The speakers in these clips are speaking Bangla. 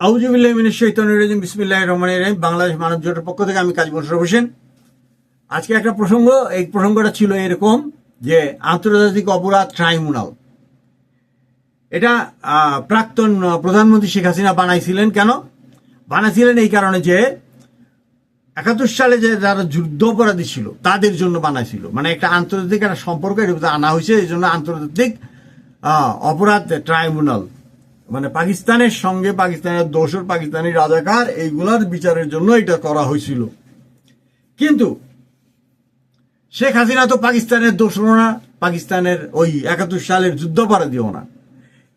আউজুবিল্লাহিমিনাশাইতানির বিসমিল্লাহ রহমান রহিম। বাংলাদেশ মানব জোটের পক্ষ থেকে আমি কাজী মোশারফ হোসেন। আজকে একটা প্রসঙ্গ, এই প্রসঙ্গটা ছিল এরকম যে আন্তর্জাতিক অপরাধ ট্রাইব্যুনাল। এটা প্রাক্তন প্রধানমন্ত্রী শেখ হাসিনা বানাইছিলেন কেন? বানাইছিলেন এই কারণে যে একাত্তর সালে যে যারা যুদ্ধ অপরাধী ছিল, তাদের জন্য বানাইছিল। মানে একটা আন্তর্জাতিক একটা সম্পর্ক আনা হয়েছে, এই জন্য আন্তর্জাতিক অপরাধ ট্রাইব্যুনাল। মানে পাকিস্তানের সঙ্গে পাকিস্তানের দোসর পাকিস্তানি রাজাকার, এইগুলার বিচারের জন্য এটা করা হয়েছিল। কিন্তু শেখ হাসিনা তো পাকিস্তানের দোষরও না, পাকিস্তানের ওই একাত্তর সালের যুদ্ধপরাধীও না।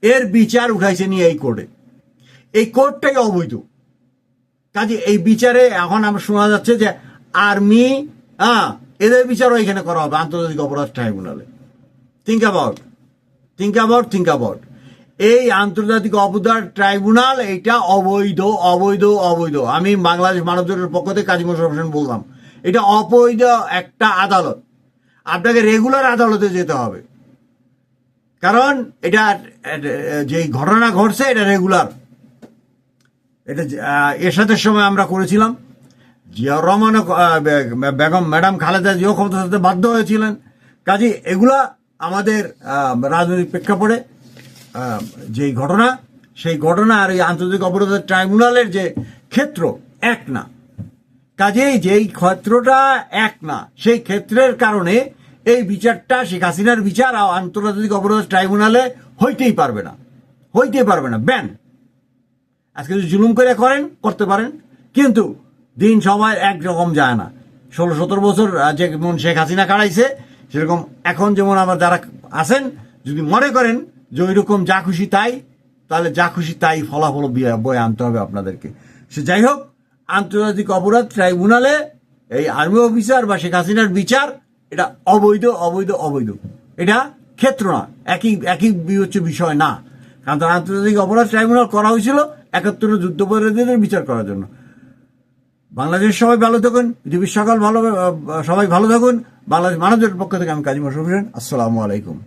এর বিচার উঠাইছে নিয়ে এই কোর্টে। এই কোর্টটাই অবৈধ। কাজে এই বিচারে এখন আমরা শোনা যাচ্ছে যে আর্মি হ্যাঁ এদের বিচারও এখানে করা হবে, আন্তর্জাতিক অপরাধ ট্রাইব্যুনালে। Think about think about think about এই আন্তর্জাতিক অপরাধ ট্রাইব্যুনাল এটা অবৈধ অবৈধ অবৈধ। আমি বাংলাদেশ মানব জোটের পক্ষ থেকে কাজী মোশারফ হোসেন বললাম। এটা অবৈধ একটা আদালত। আপনাকে রেগুলার আদালতে যেতে হবে। কারণ এটা যে ঘটনা ঘটছে এটা রেগুলার এটা আহ, এরশাদের সময় আমরা করেছিলাম। জিয়াউর রহমান বেগম ম্যাডাম খালেদা জিও ক্ষমতা সাথে বাধ্য হয়েছিলেন। কাজে এগুলা আমাদের রাজনৈতিক প্রেক্ষাপটে যেই ঘটনা, সেই ঘটনা আর এই আন্তর্জাতিক অপরাধ ট্রাইব্যুনালের যে ক্ষেত্র, এক না। কাজেই যেই ক্ষেত্রটা এক না, সেই ক্ষেত্রের কারণে এই বিচারটা শেখ হাসিনার বিচার আর আন্তর্জাতিক অপরাধ ট্রাইব্যুনালে হইতেই পারবে না। হইতেই পারবে না। ব্যান। আজকে যদি জুলুম করে করেন, করতে পারেন। কিন্তু দিন সময় একরকম যায় না। ষোলো, সতেরো বছর যেমন শেখ হাসিনা কাটাইছে, সেরকম এখন যেমন আমার যারা আছেন, যদি মনে করেন যে ওই রকম যা খুশি তাই, তাহলে যা খুশি তাই ফলাফল বিয়ে- আনতে হবে আপনাদেরকে। সে যাই হোক, আন্তর্জাতিক অপরাধ ট্রাইব্যুনালে এই আর্মি অফিসার বা শেখ হাসিনার বিচার, এটা অবৈধ অবৈধ অবৈধ। এটা ক্ষেত্র না, একই একই হচ্ছে বিষয় না। কারণ তার আন্তর্জাতিক অপরাধ ট্রাইব্যুনাল করা হয়েছিল একাত্তর যুদ্ধপরাধীদের বিচার করার জন্য। বাংলাদেশ সবাই ভালো থাকুন, পৃথিবীর সকল ভালো সবাই ভালো থাকুন। বাংলাদেশ মানবদের পক্ষ থেকে আমি কাজী মোশারফ হোসেন, আসসালামু আলাইকুম।